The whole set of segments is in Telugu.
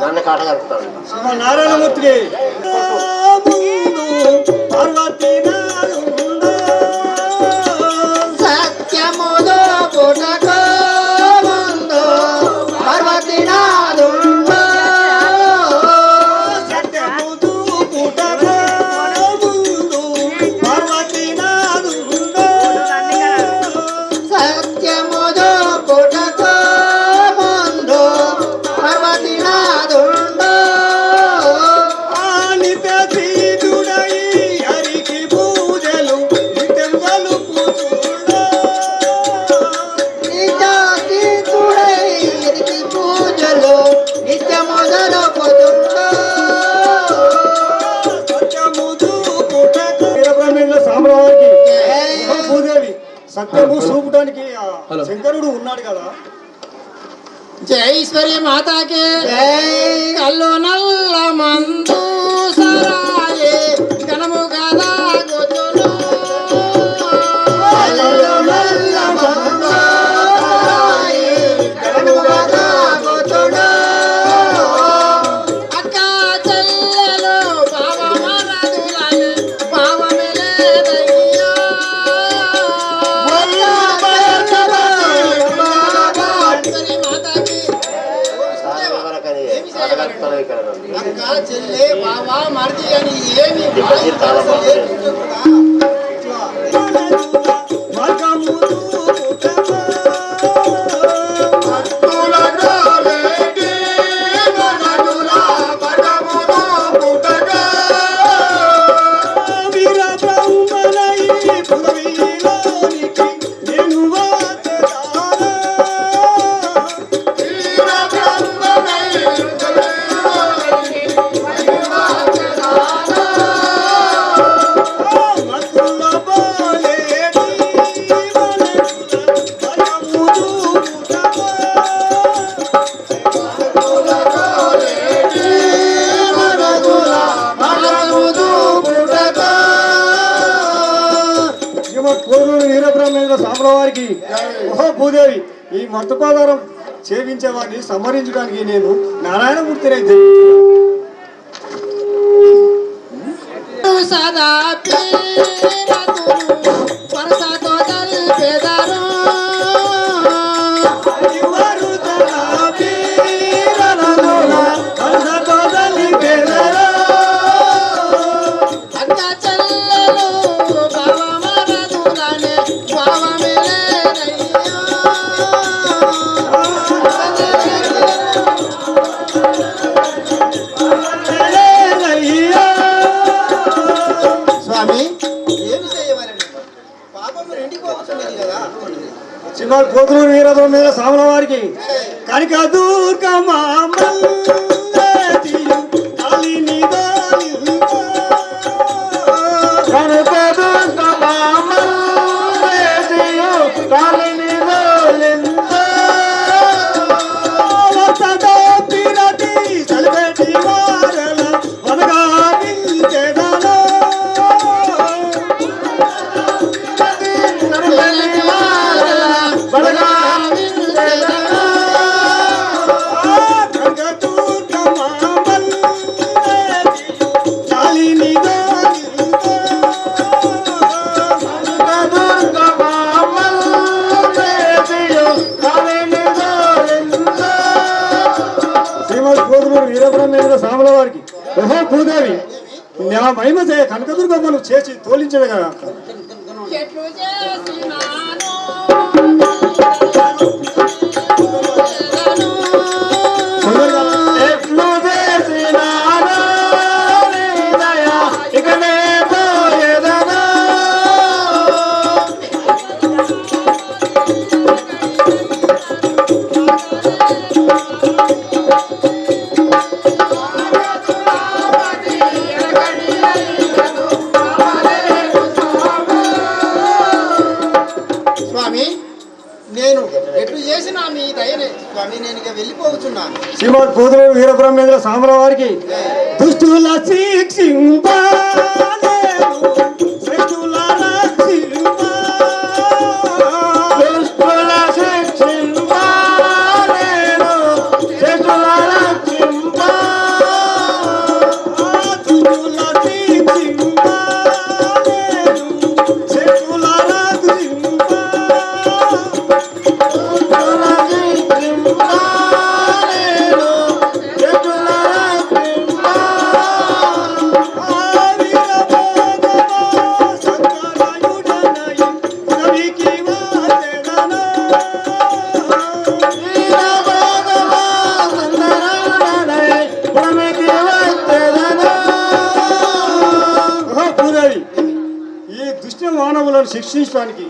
దాన్ని కడగలుగుతాడు నారాయణమూర్తి సత్యము చూపడానికి శంకరుడు ఉన్నాడు కదా. జైశ్వర్య శ్వరి మాతాకే అల్లు నల్ల మందు సరా depositada a bandeira. భూదేవి ఈ చేయించే వారిని సంహరించడానికి నేను నారాయణమూర్తిని అయితే సదా కోతులూరు వీరధం మీద సామల వారికి. కనిక దుర్గమ్మ రాముల వారికి. ఓహో భూదేవి నా మహిమ చేయ కనకదుర్గమ్మను చేసి తోలించవే కదా. సాంబ్రవారికి దుష్టుల శిక్షింప శిక్షించడానికి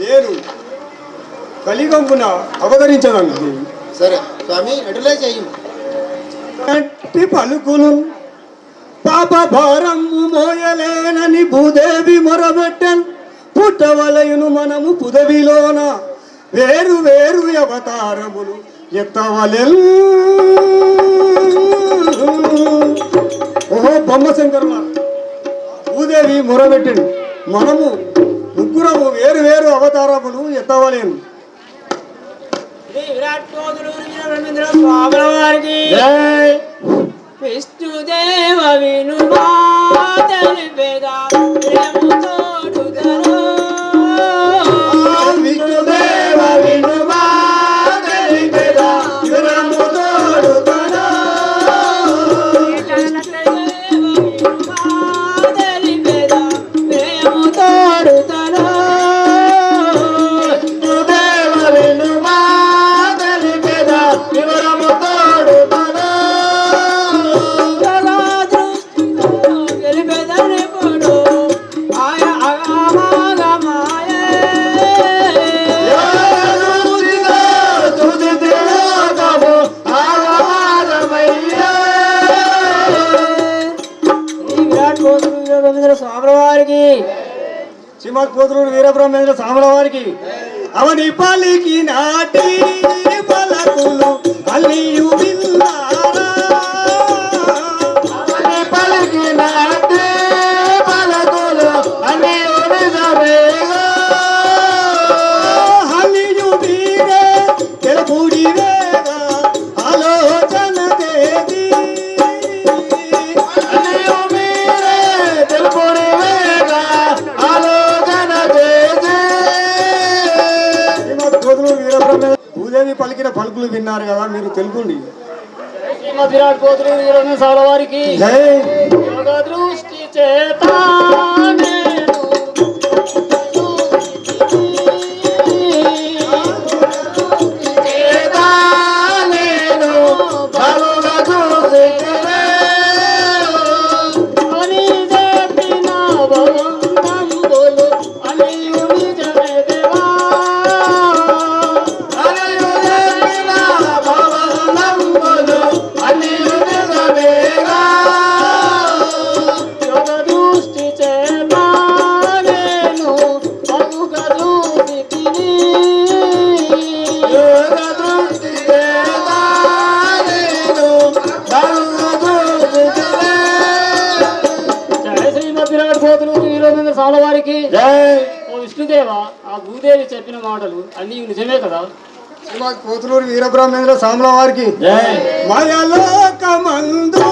నేను కలిగంపున అవతరించదాన్ని దేవి సరే స్వామి ఎటులే చెయ్యి పలుకులు పాప భారము మోయలేనని భూదేవి మొరబెట్టన్ పుట్టవలయును మనము పుదవిలోన వేరు వేరు అవతారములు ఎత్తవలెల్ ఓహో బొమ్మశంకరుల భూదేవి మొరబెట్టను మనము వేరు వేరు అవతారములు ఎత్తవలేను విష్ణుదేవ వినుమా తెలిపేద శ్రీమద్ కోతులూరు వీరబ్రహ్మేంద్ర సాముల వారికి. అవని పలికి నాటి పలకులు అల్లియు విన్నారా అవని పలికి నాటి పలకులు అల్లియు నిజమేగా అల్లియు వీరే తెలుపుడి వేగా. పలుకులు విన్నారు కదా మీరు శ్రీమద్ విరాట్ రవీంద్ర స్వాముల వారికి జై. చేత. అన్నీ నిజమే కదా? శ్రీమద్ కోతులూరు వీరబ్రహ్మేంద్ర సాముల వారికి మయలోకమందు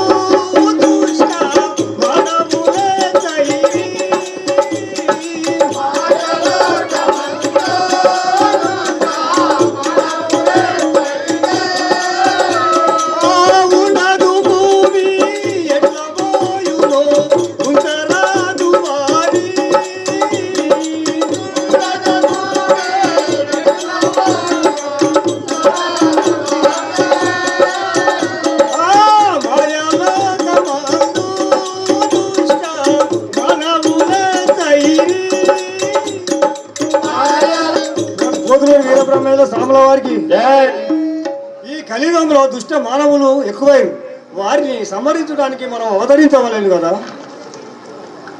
ఈ కలియుగంలో దుష్ట మానవులు ఎక్కువైరు వారిని సంహరించడానికి మనం అవతరించవలేను కదా?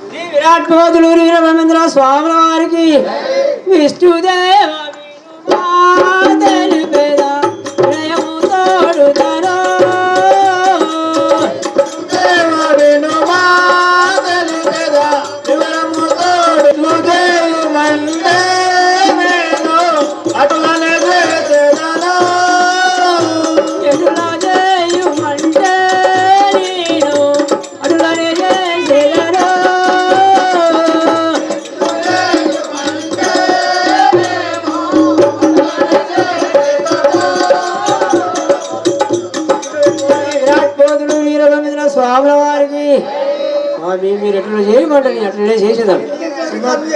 శ్రీ విరాట్ కోతులు వీరబ్రహ్మేంద్ర స్వాముల వారికి విష్ణుదేవ మీరు ఎట్లా చేయమంటే నేను అట్లనే చేసేదాన్ని.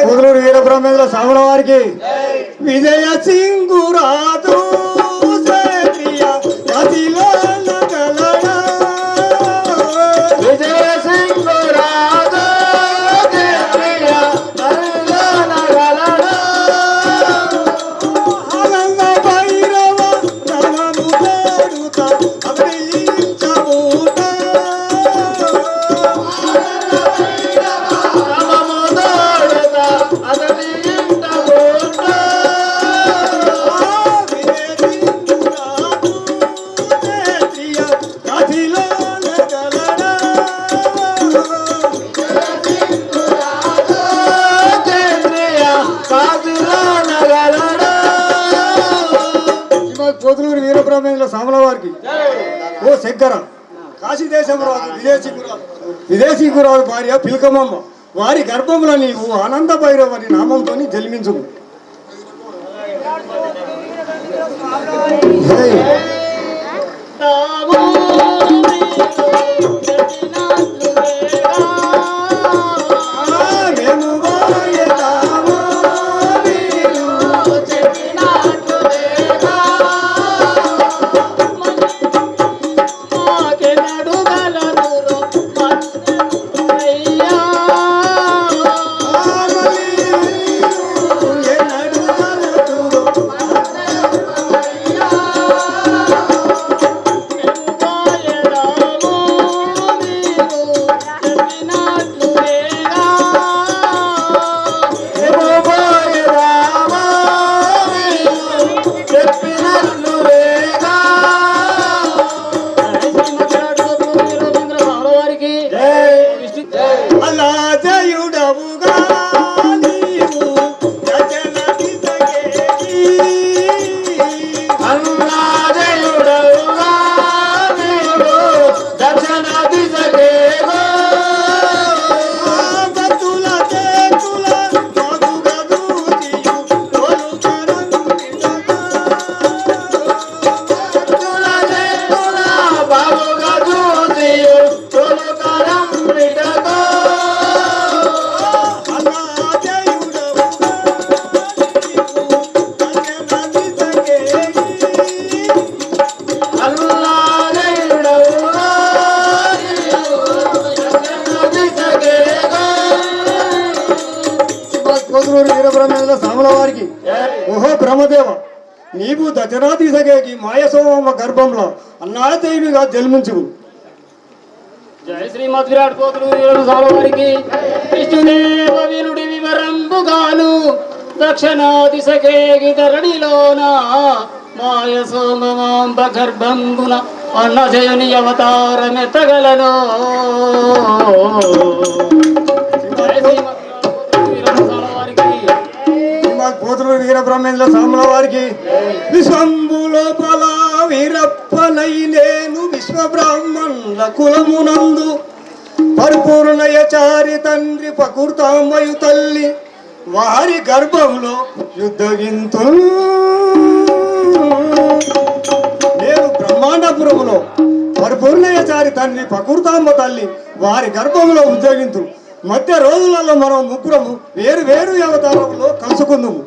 కుదులూరు వీరబ్రహ్మేంద్ర సాముల వారికి. విజయ సింగురాదు శంకర. కాశీ దేశం రాదు విదేశీ గురాదు విదేశీ గురాదు భార్య పిలకమమ్మ. వారి గర్భంలో నీవు ఆనంద భైరవని నామంతో జన్మించు Hey! జనాధిసగేకి మాయసోమ గర్భంలో అన్నాదేవిగా జన్మించు జయ శ్రీమద్ విరాట్ కోతులు వీరుడు సామవారికి విష్ణుదేవ వీరుడి వివరంబుగాను. దక్షిణాది సఖేగి ధరణిలోన మాయ సోమమాంబ గర్భంబున అన్నజయుని అవతారమెత్తగలను. జయ శ్రీమద్ శ్రీమద్ కోతులూరు వీరబ్రహ్మేంద్ర సామల వారికి విశ్వంబు లోపల వీరప్పనై నేను విశ్వబ్రాహ్మణుల కులమునందు పరిపూర్ణయచారి తండ్రి పకుర్తామయు తల్లి వారి గర్భంలో యుద్ధ వింతు నేను బ్రహ్మాండపురములో పరిపూర్ణయచారి తండ్రి పకుర్తాంబ తల్లి వారి గర్భంలో ఉద్యోగించు మధ్య రోజులలో మనం ముగ్గురము వేరు వేరు అవతారంలో కలుసుకుందాము.